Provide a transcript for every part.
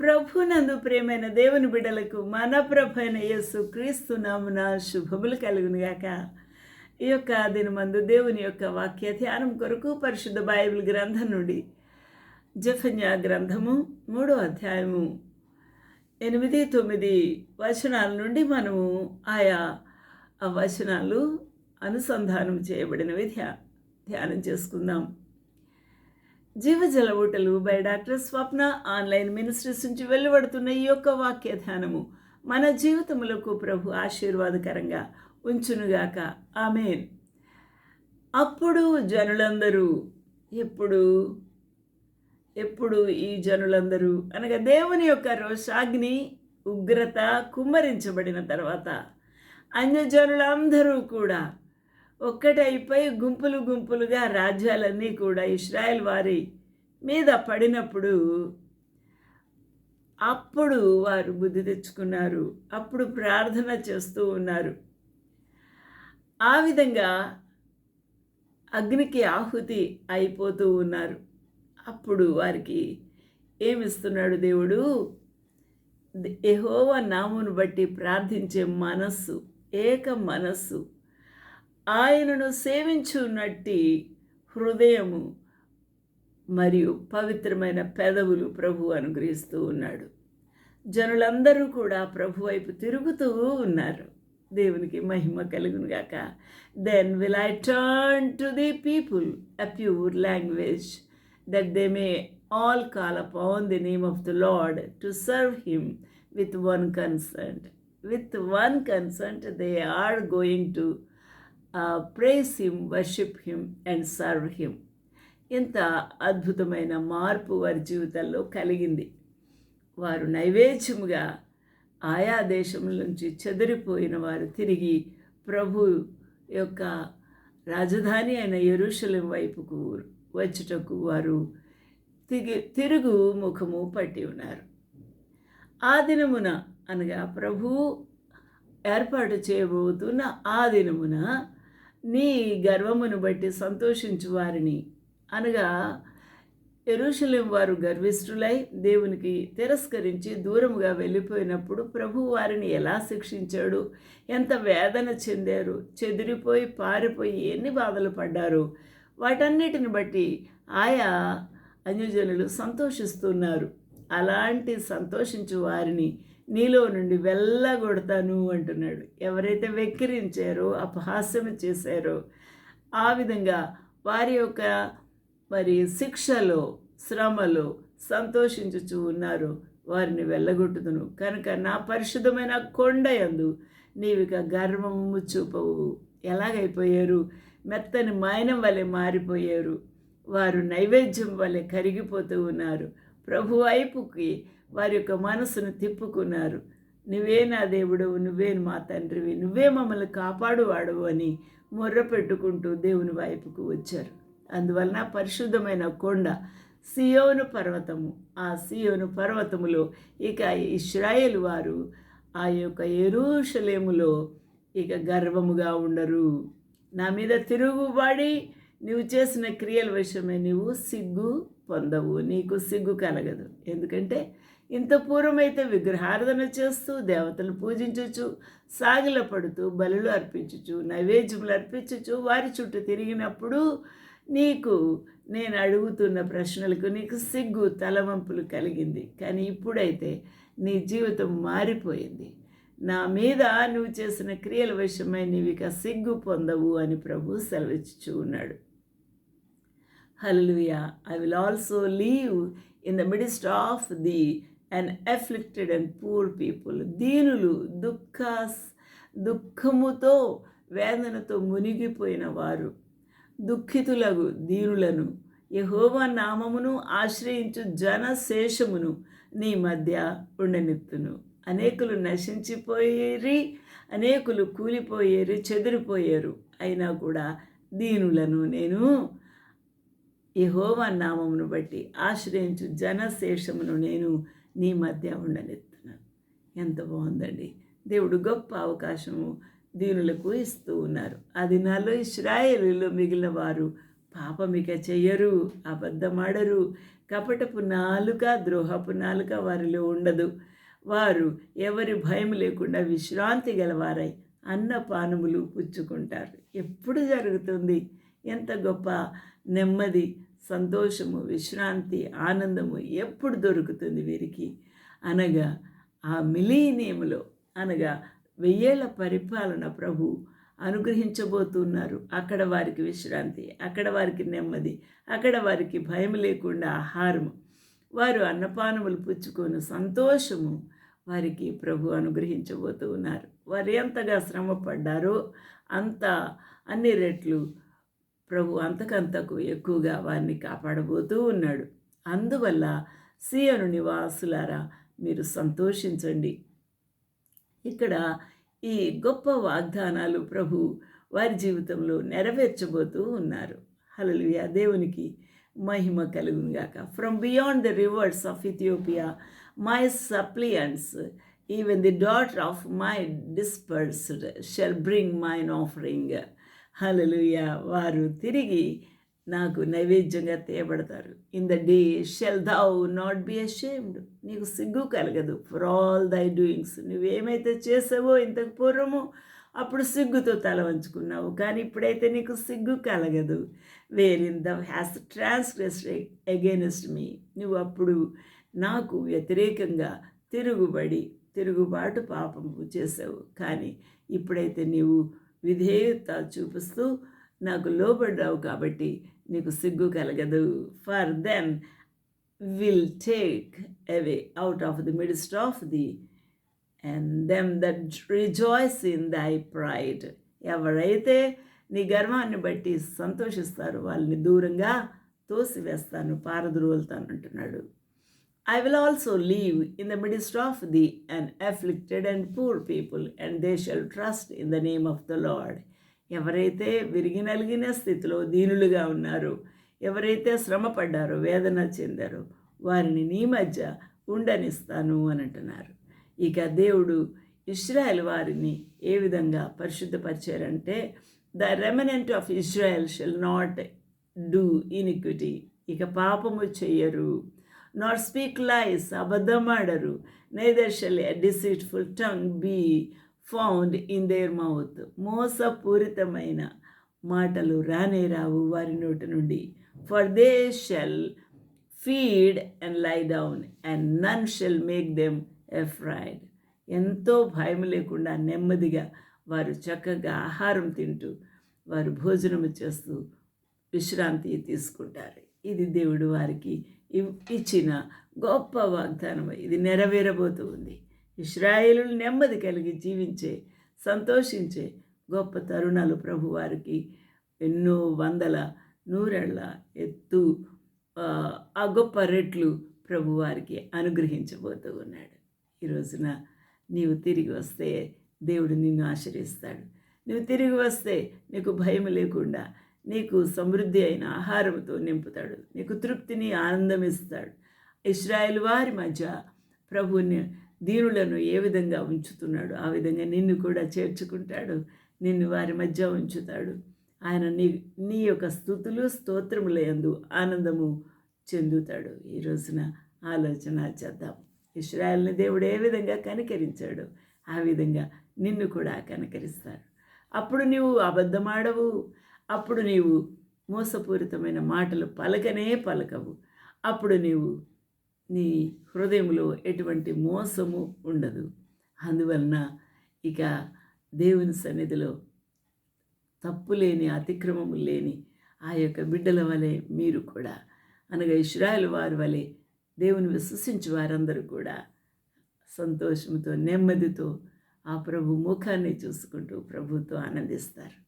ప్రభునందు ప్రేమైన దేవుని బిడ్డలకు మన ప్రభు అయిన యేసు క్రీస్తు నామున శుభములు కలుగునుగాక ఈ యొక్క దినమందు దేవుని యొక్క వాక్య ధ్యానం కొరకు పరిశుద్ధ బైబిల్ గ్రంథం నుండి జఫన్యా గ్రంథము మూడో అధ్యాయము ఎనిమిది తొమ్మిది వచనాల నుండి మనము ఆయా ఆ వచనాలు అనుసంధానం చేయబడినవి. ధ్యా ధ్యానం చేసుకుందాం. జీవజల ఊటలు by doctor Swapna online ministries నుంచి వెలువడుతున్న ఈ యొక్క వాక్య ధ్యానము. మన జీవితములకు ప్రభు ఆశీర్వాదకరంగా ఉంచునుగాక. ఆమెన్. అప్పుడు జనులందరూ ఎప్పుడు? ఎప్పుడు ఈ జనులందరూ? అనగా దేవుని యొక్క రోషాగ్ని ఉగ్రత కుమ్మరించబడిన తర్వాత అన్యజనులందరూ కూడా ఒక్కటైపోయి గుంపులు గుంపులుగా రాజ్యాలన్నీ కూడా ఇస్రాయల్ వారి మీద పడినప్పుడు అప్పుడు వారు బుద్ధి తెచ్చుకున్నారు. అప్పుడు ప్రార్థన చేస్తూ ఉన్నారు. ఆ విధంగా అగ్నికి ఆహుతి అయిపోతూ ఉన్నారు. అప్పుడు వారికి ఏమిస్తున్నాడు దేవుడు? ఎహోవ నామును బట్టి ప్రార్థించే మనస్సు ఏక మనస్సు ఆయనను సేవించున్నట్టి హృదయము మరియు పవిత్రమైన పెదవులు ప్రభు అనుగ్రహిస్తూ ఉన్నాడు. జనులందరూ కూడా ప్రభు వైపు తిరుగుతూ ఉన్నారు. దేవునికి మహిమ కలుగును గాక. Then will I turn to the people a pure language that they may all call upon the name of the Lord to serve him with one consent with one consent they are going to praise him worship him and serve him ఇంత అద్భుతమైన మార్పు వారి జీవితాల్లో కలిగింది. వారు నైవేద్యముగా ఆయా దేశం నుంచి చెదిరిపోయిన వారు తిరిగి ప్రభు యొక్క రాజధాని అయిన ఎరుషలం వైపుకు వచ్చుటకు వారు తిగి తిరుగు ముఖము పట్టి ఉన్నారు. ఆ దినమున అనగా ప్రభు ఏర్పాటు చేయబోతున్న ఆ దినమున నీ గర్వమును బట్టి సంతోషించు వారిని. అనగా ఎరుషలేం వారు గర్విష్ఠులై దేవునికి తిరస్కరించి దూరముగా వెళ్ళిపోయినప్పుడు ప్రభు వారిని ఎలా శిక్షించాడు? ఎంత వేదన చెందారు? చెదిరిపోయి పారిపోయి ఎన్ని బాధలు పడ్డారు? వాటన్నిటిని బట్టి ఆయా అన్యజనులు సంతోషిస్తున్నారు. అలాంటి సంతోషించు వారిని నీలో నుండి వెళ్ళగొడతాను అంటున్నాడు. ఎవరైతే వెక్కిరించారో అపహాస్యం చేశారో ఆ విధంగా వారి యొక్క మరి శిక్షలో శ్రమలో సంతోషించుచు ఉన్నారు. వారిని వెళ్ళగొట్టుదును. కనుక నా పరిశుద్ధమైన కొండ యందు నీవిక గర్వము చూపవు. ఎలాగైపోయారు? మెత్తని మైనం వలె మారిపోయారు. వారు నైవేద్యం వలె కరిగిపోతూ ఉన్నారు. ప్రభు వైపుకి వారి యొక్క మనసును తిప్పుకున్నారు. నువ్వే నా దేవుడు నువ్వే మా తండ్రివి నువ్వే మమ్మల్ని కాపాడువాడవు అని మొర్ర పెట్టుకుంటూ దేవుని వైపుకు వచ్చారు. అందువలన పరిశుద్ధమైన కొండ సియోను పర్వతము. ఆ సియోను పర్వతములో ఇక ఇస్రాయేల్ వారు ఆ యొక్క ఎరుషలేములో ఇక గర్వముగా ఉండరు. నా మీద తిరుగుబడి నువ్వు చేసిన క్రియల విషయమే నువ్వు సిగ్గు పొందవు. నీకు సిగ్గు కలగదు. ఎందుకంటే ఇంత పూర్వమైతే విగ్రహారాధన చేస్తూ దేవతలు పూజించచ్చు సాగిల పడుతూ బలులు అర్పించుచు నైవేద్యములు అర్పించుచు వారి చుట్టూ తిరిగినప్పుడు నీకు నేను అడుగుతున్న ప్రశ్నలకు నీకు సిగ్గు తలవంపులు కలిగింది. కానీ ఇప్పుడైతే నీ జీవితం మారిపోయింది. నా మీద నువ్వు చేసిన క్రియల విషయమై నీవు ఇక సిగ్గు పొందవు అని ప్రభు సెలవిచ్చు ఉన్నాడు. Hallelujah I will also leave in the midst of the and afflicted and poor people దీనులు దుఃఖ దుఃఖముతో వేదనతో మునిగిపోయిన వారు. దుఃఖితులకు దీనులను యహోవా నామమును ఆశ్రయించు జనశేషమును నీ మధ్య ఉండనిత్తును. అనేకులు నశించిపోయేరి అనేకులు కూలిపోయేరు చెదిరిపోయారు. అయినా కూడా దీనులను నేను యహోవా నామమును బట్టి ఆశ్రయించు జనశేషమును నేను నీ మధ్య ఉండనెత్తున్నాను ఎంత బాగుందండి. దేవుడు గొప్ప అవకాశము దీనులకు ఇస్తూ ఉన్నారు. ఆ దినాల్లో ఇస్రాయేలీలో మిగిలిన వారు పాపమిక చెయ్యరు అబద్ధమాడరు. కపటపు నాలుక ద్రోహపు నాలుక వారిలో ఉండదు. వారు ఎవరి భయం లేకుండా విశ్రాంతి గలవారై అన్నపానములు పుచ్చుకుంటారు. ఎప్పుడు జరుగుతుంది? ఎంత గొప్ప నెమ్మది సంతోషము విశ్రాంతి ఆనందము ఎప్పుడు దొరుకుతుంది వీరికి? అనగా ఆ మిలీనియంలో అనగా వెయ్యేళ్ళ పరిపాలన ప్రభు అనుగ్రహించబోతున్నారు. అక్కడ వారికి విశ్రాంతి అక్కడ వారికి నెమ్మది అక్కడ వారికి భయం లేకుండా ఆహారము. వారు అన్నపానములు పుచ్చుకొని సంతోషము వారికి ప్రభు అనుగ్రహించబోతూ ఉన్నారు వారు ఎంతగా శ్రమ పడ్డారో అంత అన్ని రెట్లు ప్రభు అంతకంతకు ఎక్కువగా వారిని కాపాడబోతూ ఉన్నాడు. అందువల్ల సీయను నివాసులారా మీరు సంతోషించండి. ఇక్కడ ఈ గొప్ప వాగ్దానాలు ప్రభు వారి జీవితంలో నెరవేర్చబోతూ ఉన్నారు. హలలుయ దేవునికి మహిమ కలుగునుగాక from beyond the rivers of Ethiopia my suppliants even the daughter of my dispersed shall bring mine offering hallelujah వారు తిరిగి నాకు నైవేద్యంగా తేబడతారు. In the day shall thou not be ashamed నీకు సిగ్గు కలగదు. ఫర్ ఆల్ దై డూయింగ్స్ నువ్వేమైతే చేసావో ఇంతకు పూర్వము అప్పుడు సిగ్గుతో తల వంచుకున్నావు. కానీ ఇప్పుడైతే నీకు సిగ్గు కలగదు. Wherein the has transgress against me నువ్వు అప్పుడు నాకు వ్యతిరేకంగా తిరుగుబడి తిరుగుబాటు పాపము చేసావు. కానీ ఇప్పుడైతే నీవు విధేయత చూపిస్తూ నాకు లోబడ్డావు కాబట్టి నీకు సిగ్గు కలగదు. For then will take away out of the midst of the and them that rejoice in thy pride ఎవరైతే నీ గర్వాన్ని బట్టి సంతోషిస్తారు వాళ్ళని దూరంగా తోసివేస్తాను పారద్రోలుతాను అంటున్నాడు. I will also leave in the midst of the and afflicted and poor people and they shall trust in the name of the Lord ఎవరైతే విరిగి నలిగిన స్థితిలో దీనులుగా ఉన్నారో ఎవరైతే శ్రమ పడ్డారో వేదన చెందారో వారిని నీ మధ్య ఉండనిస్తాను అని అంటున్నారు ఇక దేవుడు ఇస్రాయల్ వారిని ఏ విధంగా పరిశుద్ధపరిచారంటే the remnant of Israel shall not do iniquity ఇక పాపము చెయ్యరు. Not speak lies అబద్ధమాడరు neither shall a deceitful tongue be found in their mouth మోసపూరితమైన మాటలు రానే రావు వారి నోటి నుండి. For they shall feed and lie down and none shall make them afraid ఎంతో భయం లేకుండా నెమ్మదిగా వారు చక్కగా ఆహారం తింటూ వారు భోజనము చేస్తూ విశ్రాంతి తీసుకుంటారు. ఇది దేవుడు వారికి ఇచ్చిన గొప్ప వాగ్దానం ఇది నెరవేరబోతూ ఉంది. ఇస్రాయేలు నెమ్మది కలిగి జీవించే సంతోషించే గొప్ప తరుణాలు ప్రభువారికి ఎన్నో వందల నూరెళ్ళ ఎత్తు ఆ గొప్ప రెట్లు ప్రభువారికి అనుగ్రహించబోతూ ఉన్నాడు. ఈ రోజున నీవు తిరిగి వస్తే దేవుడు నిన్ను ఆశ్రయిస్తాడు. నువ్వు తిరిగి వస్తే నీకు భయం లేకుండా నీకు సమృద్ధి అయిన ఆహారంతో నింపుతాడు. నీకు తృప్తిని ఆనందం ఇస్తాడు ఇస్రాయేల్ వారి మధ్య ప్రభుని దీనులను ఏ విధంగా ఉంచుతున్నాడు? ఆ విధంగా నిన్ను కూడా చేర్చుకుంటాడు. నిన్ను వారి మధ్య ఉంచుతాడు. ఆయన నీ నీ యొక్క స్థుతులు స్తోత్రములందు ఆనందము చెందుతాడు. ఈ రోజున ఆలోచన చేద్దాం. ఇస్రాయల్ని దేవుడు ఏ విధంగా కనికరించాడు? ఆ విధంగా నిన్ను కూడా కనికరిస్తాడు. అప్పుడు నీవు అబద్ధమాడవు. అప్పుడు నీవు మోసపూరితమైన మాటలు పలకనే పలకవు. అప్పుడు నీవు నీ హృదయంలో ఎటువంటి మోసము ఉండదు. అందువలన ఇక దేవుని సన్నిధిలో తప్పు లేని అతిక్రమము లేని ఆ యొక్క బిడ్డల వలె మీరు కూడా అనగా ఇస్రాయల్ వారి వలె దేవుని విశ్వసించి వారందరూ కూడా సంతోషంతో నెమ్మదితో ఆ ప్రభు ముఖాన్ని చూసుకుంటూ ప్రభుతో ఆనందిస్తారు.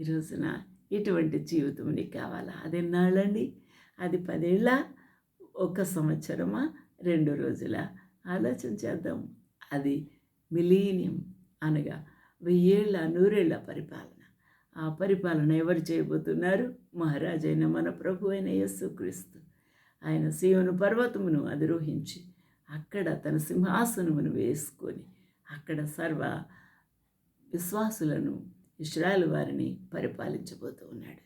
ఈరోజున ఇటువంటి జీవితం నీకు కావాలా? అది ఎన్నాళ్ళండి? అది పదేళ్ళ? ఒక సంవత్సరమా? రెండు రోజుల? ఆలోచన చేద్దాం. అది మిలీనియం అనగా వెయ్యేళ్ళ నూరేళ్ళ పరిపాలన. ఆ పరిపాలన ఎవరు చేయబోతున్నారు? మహారాజైన మన ప్రభు అయిన యేసుక్రీస్తు. ఆయన శివను పర్వతమును అధిరోహించి అక్కడ తన సింహాసనమును వేసుకొని అక్కడ సర్వ విశ్వాసులను ఇస్రాయల్ వారిని పరిపాలించబోతూ ఉన్నాడు.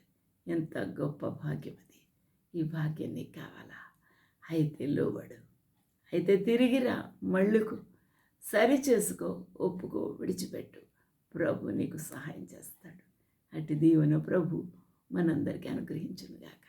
ఎంత గొప్ప భాగ్యం అది. ఈ భాగ్యం నీకు కావాలా? అయితే లోబడు. అయితే తిరిగిరా మళ్ళుకు. సరి చేసుకో ఒప్పుకో విడిచిపెట్టు. ప్రభు నీకు సహాయం చేస్తాడు. అటు దీవెన ప్రభు మనందరికీ అనుగ్రహించునుగాక.